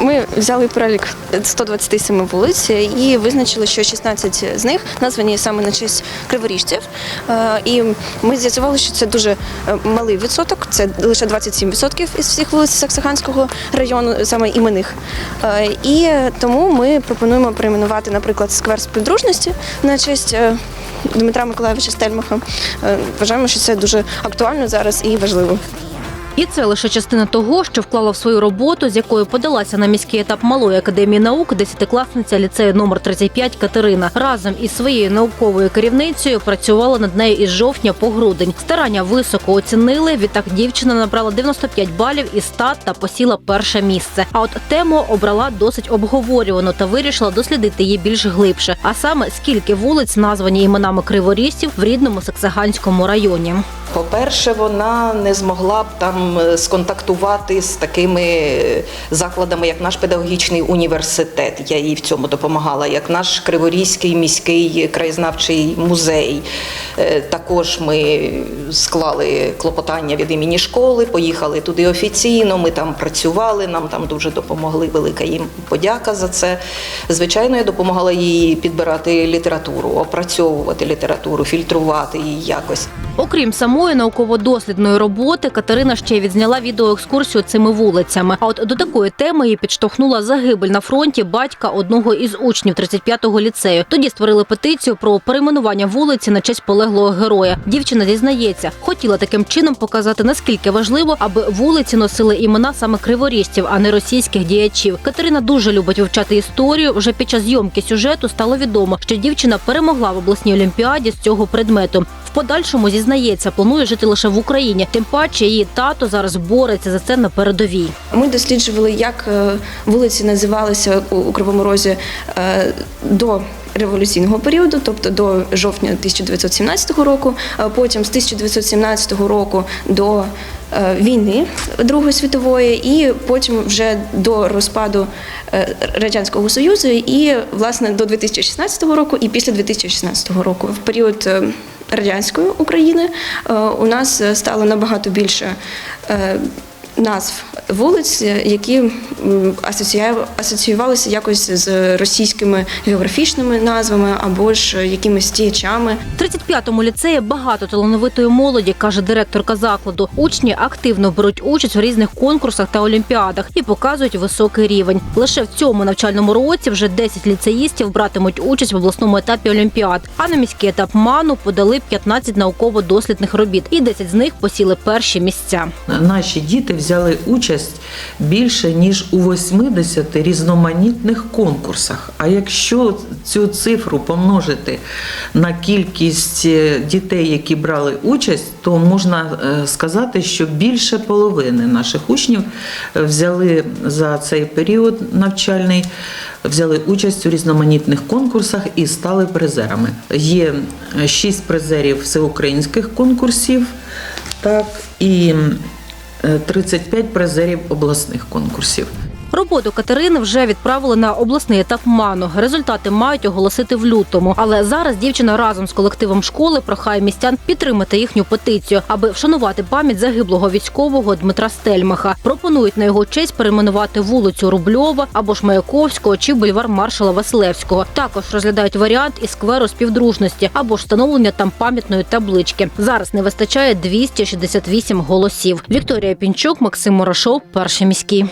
Ми взяли перелік 127 вулиць і визначили, що 16 з них названі саме на честь криворіжців. Е, І ми з'ясували, що це дуже е, малий відсоток, це лише 27% із всіх вулиць Саксаганського району, саме іменних. Е, І тому ми пропонуємо перейменувати, наприклад, сквер співдружності на честь. Дмитра Миколаєвича Стельмаха вважаємо, що це дуже актуально зараз і важливо. І це лише частина того, що вклала в свою роботу, з якою подалася на міський етап малої академії наук, десятикласниця ліцею номер 35 Катерина. Разом із своєю науковою керівницею працювала над нею із жовтня по грудень. Старання високо оцінили. Відтак дівчина набрала 95 балів із 100 та посіла перше місце. А от тему обрала досить обговорювану та вирішила дослідити її більш глибше. А саме скільки вулиць названі іменами криворіжців в рідному Саксаганському районі. По-перше, вона не змогла б там е, сконтактувати з такими е, закладами, як наш педагогічний університет. Я їй в цьому допомагала, як наш Криворізький міський краєзнавчий музей. Е, Також ми склали клопотання від імені школи, поїхали туди офіційно. Ми там працювали, нам там дуже допомогли. Велика їм подяка за це. Звичайно, я допомагала їй підбирати літературу, опрацьовувати літературу, фільтрувати її якось. Окрім самої науково-дослідної роботи, Катерина ще відзняла відеоекскурсію цими вулицями. А от до такої теми її підштовхнула загибель на фронті батька одного із учнів 35-го ліцею. Тоді створили петицію про перейменування вулиці на честь полеглого героя. Дівчина зізнається, хотіла таким чином показати наскільки важливо, аби вулиці носили імена саме криворіжців, а не російських діячів. Катерина дуже любить вивчати історію. Вже під час зйомки сюжету стало відомо, що дівчина перемогла в обласній олімпіаді з цього предмету. В подальшому зізнається, планує жити лише в Україні. Тим паче її тато зараз бореться за це на передовій. Ми досліджували, як е, вулиці називалися у Кривому Розі е, до революційного періоду, тобто до жовтня 1917 року. Потім з 1917 року до е, війни Другої світової, і потім вже до розпаду радянського союзу, і власне до 2016 року, і після 2016 року, в період. Радянської України е, у нас е, стало набагато більше е, назв вулиць, е, які асоціювалися якось з російськими географічними назвами або ж якимись діячами. В 35-му ліцеї багато талановитої молоді, каже директорка закладу. Учні активно беруть участь в різних конкурсах та олімпіадах і показують високий рівень. Лише в цьому навчальному році вже 10 ліцеїстів братимуть участь в обласному етапі олімпіад. А на міський етап ману подали 15 науково-дослідних робіт, і 10 з них посіли перші місця. Наші діти взяли участь більше ніж у 80 різноманітних конкурсах. А якщо цю цифру помножити на кількість е, дітей, які брали участь, то можна е, сказати, що більше половини наших учнів е, взяли за цей період навчальний. Взяли участь у різноманітних конкурсах і стали призерами. Є шість призерів всеукраїнських конкурсів, так і 35 призерів обласних конкурсів. Роботу Катерини вже відправили на обласний етап ману. Результати мають оголосити в лютому. Але зараз дівчина разом з колективом школи прохає містян підтримати їхню петицію, аби вшанувати пам'ять загиблого військового Дмитра Стельмаха. Пропонують на його честь перейменувати вулицю Рубльова або ж Маяковського чи бульвар маршала Василевського. Також розглядають варіант із скверу співдружності або ж встановлення там пам'ятної таблички. Зараз не вистачає 268 голосів. Вікторія Пінчук, Максим Морошов, перший міський.